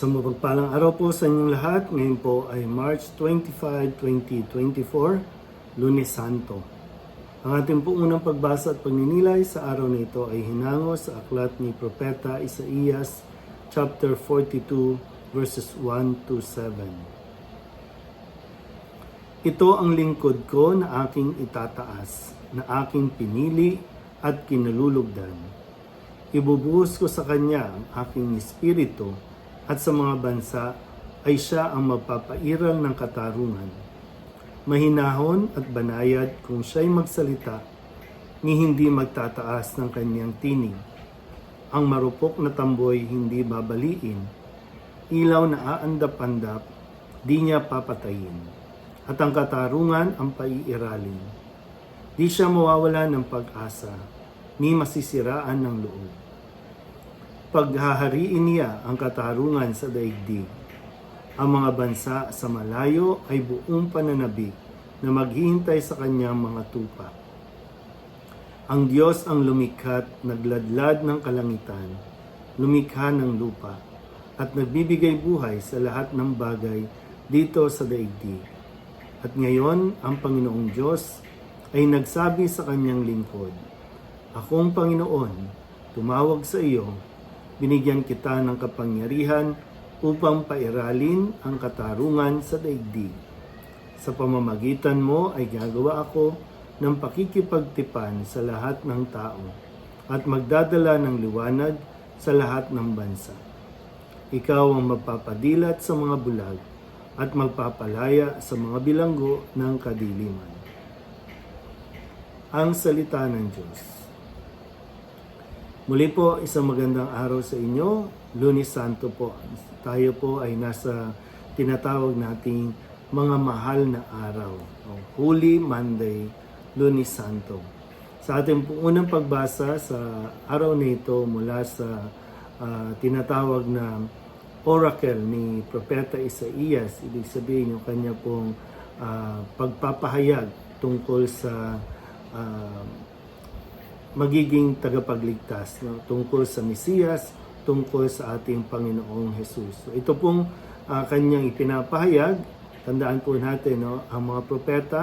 Sa mapagpalang araw po sa inyong lahat, ngayon po ay March 25, 2024, Lunes Santo. Ang ating po unang pagbasa at pagninilay sa araw na ito ay hinango sa aklat ni Propeta Isaías chapter 42 verses 1 to 7. Ito ang lingkod ko na aking itataas, na aking pinili at kinalulugdan. Ibubuhos ko sa kanya ang aking espiritu at sa mga bansa ay siya ang magpapairal ng katarungan. Mahinahon at banayad kung siya'y magsalita, ni hindi magtataas ng kanyang tinig. Ang marupok na tamboy hindi babaliin, ilaw na aandap-andap, di niya papatayin. At ang katarungan ang paiiralin. Di siya mawawala ng pag-asa, ni masisiraan ng loob. Paghahariin niya ang katarungan sa daigdig. Ang mga bansa sa malayo ay buong pananabik na maghihintay sa kanyang mga tupa. Ang Diyos ang lumikhat, nagladlad ng kalangitan, lumikha ng lupa, at nagbibigay buhay sa lahat ng bagay dito sa daigdig. At ngayon, ang Panginoong Diyos ay nagsabi sa kanyang lingkod, Akong Panginoon, tumawag sa iyo, binigyan kita ng kapangyarihan upang pairalin ang katarungan sa daigdig. Sa pamamagitan mo ay gagawa ako ng pakikipagtipan sa lahat ng tao at magdadala ng liwanag sa lahat ng bansa. Ikaw ang magpapadilat sa mga bulag at magpapalaya sa mga bilanggo ng kadiliman. Ang Salita ng Diyos Muli po, isang magandang araw sa inyo. Lunes Santo po. Tayo po ay nasa tinatawag nating mga mahal na araw. Holy Monday, Lunes Santo. Sa ating unang pagbasa sa araw na ito mula sa ah, tinatawag na oracle ni Propeta Isaías, ibig sabihin yung kanya pong ah, pagpapahayag tungkol sa ah, magiging tagapagligtas no? tungkol sa Mesiyas, tungkol sa ating Panginoong Jesus. So, ito pong ah, kanyang ipinapahayag. Tandaan po natin, no? ang mga propeta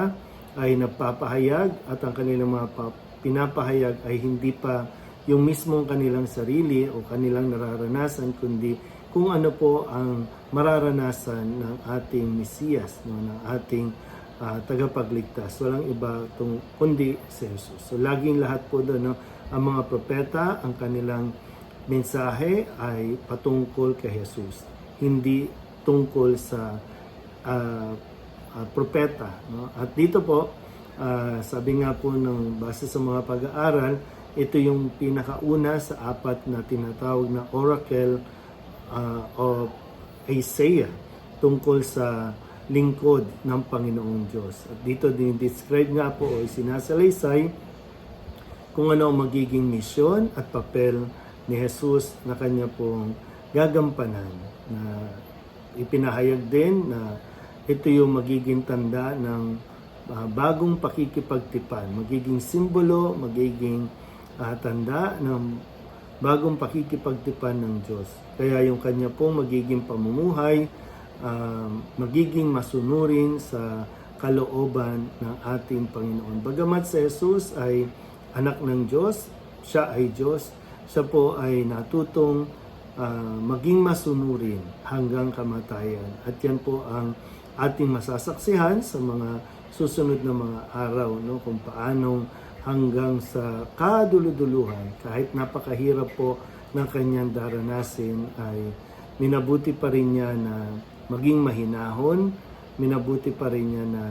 ay nagpapahayag at ang kanilang mga pa- pinapahayag ay hindi pa yung mismong kanilang sarili o kanilang nararanasan, kundi kung ano po ang mararanasan ng ating Mesiyas, no? ng ating ah, tagapagligtas. Walang iba tung, kundi si. So laging lahat po doon, no? ang mga propeta, ang kanilang mensahe ay patungkol kay Jesus. Hindi tungkol sa ah, ah, propeta. No? At dito po, ah, sabi nga po ng base sa mga pag-aaral, ito yung pinakauna sa apat na tinatawag na oracle ah, of Isaiah tungkol sa lingkod ng Panginoong Diyos. At dito din describe nga po o sinasalaysay kung ano ang magiging misyon at papel ni Jesus na kanya pong gagampanan na ipinahayag din na ito yung magiging tanda ng ah, bagong pakikipagtipan, magiging simbolo, magiging ah, tanda ng bagong pakikipagtipan ng Diyos. Kaya yung kanya pong magiging pamumuhay, ah, magiging masunurin sa kalooban ng ating Panginoon. Bagamat si Jesus ay anak ng Diyos, siya ay Diyos, siya po ay natutong ah, maging masunurin hanggang kamatayan. At yan po ang ating masasaksihan sa mga susunod na mga araw, no? kung paanong hanggang sa kaduluduluhan, kahit napakahirap po ng kanyang daranasin, ay minabuti pa rin niya na maging mahinahon, minabuti pa rin niya na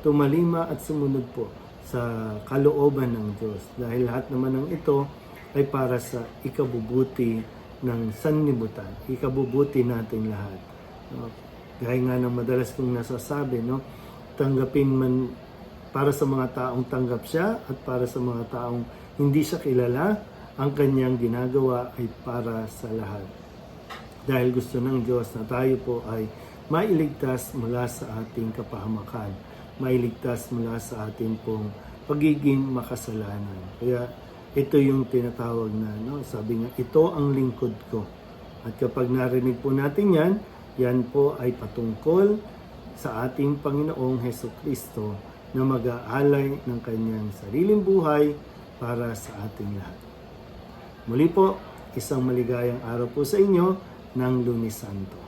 tumalima at sumunod po sa kalooban ng Diyos. Dahil lahat naman ng ito ay para sa ikabubuti ng sanlibutan, ikabubuti nating lahat. No? Gaya nga ng madalas kong nasasabi, no? tanggapin man para sa mga taong tanggap siya at para sa mga taong hindi siya kilala, ang kanyang ginagawa ay para sa lahat. Dahil gusto ng Diyos na tayo po ay mailigtas mula sa ating kapahamakan, mailigtas mula sa ating pong pagiging makasalanan. Kaya ito yung tinatawag na, no? sabi nga, ito ang lingkod ko At kapag narinig po natin yan, yan po ay patungkol sa ating Panginoong Heso Kristo na mag-aalay ng kanyang sariling buhay para sa ating lahat. Muli po, isang maligayang araw po sa inyo ng Lunes Santo.